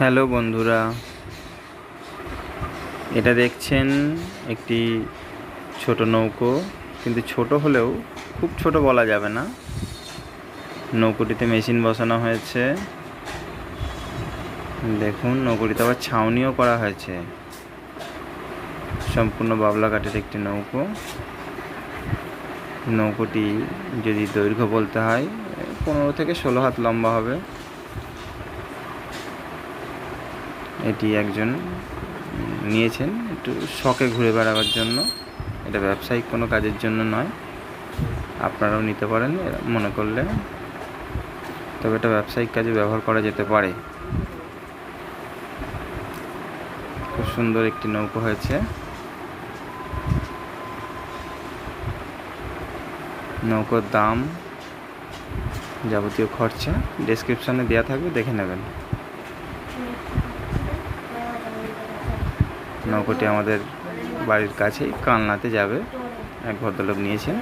Hello বন্ধুরা। এটা দেখছেন একটি ছোট নৌকো, কিন্তু ছোট হলেও খুব ছোট বলা যাবে না। নৌকোটিতে মেশিন বসানো হয়েছে। দেখুন, নৌকোটিতে আবার ছাউনিও করা হয়েছে। সম্পূর্ণ বাবলা কাঠের একটি নৌকো। নৌকোটি যদি দৈর্ঘ্য বলতে হয়, পনেরো থেকে ষোলো হাত লম্বা হবে। এটি একজন নিয়েছেন। একটু শখে ঘুরে বেড়াবার জন্য। এটা ব্যবসায়িক কোনো কাজের জন্য নয়। আপনারাও নিতে পারেন মনে করলে। তবে এটা ব্যবসায়িক কাজে ব্যবহার করা যেতে পারে। খুব সুন্দর একটি নৌকো হয়েছে। নৌকোর দাম যাবতীয় খরচা ডেসক্রিপশানে দেওয়া থাকবে, দেখে নেবেন। নৌকোটি আমাদের বাড়ির কাছেই কালনাতে যাবে। এক ভদ্রলোক নিয়েছেন।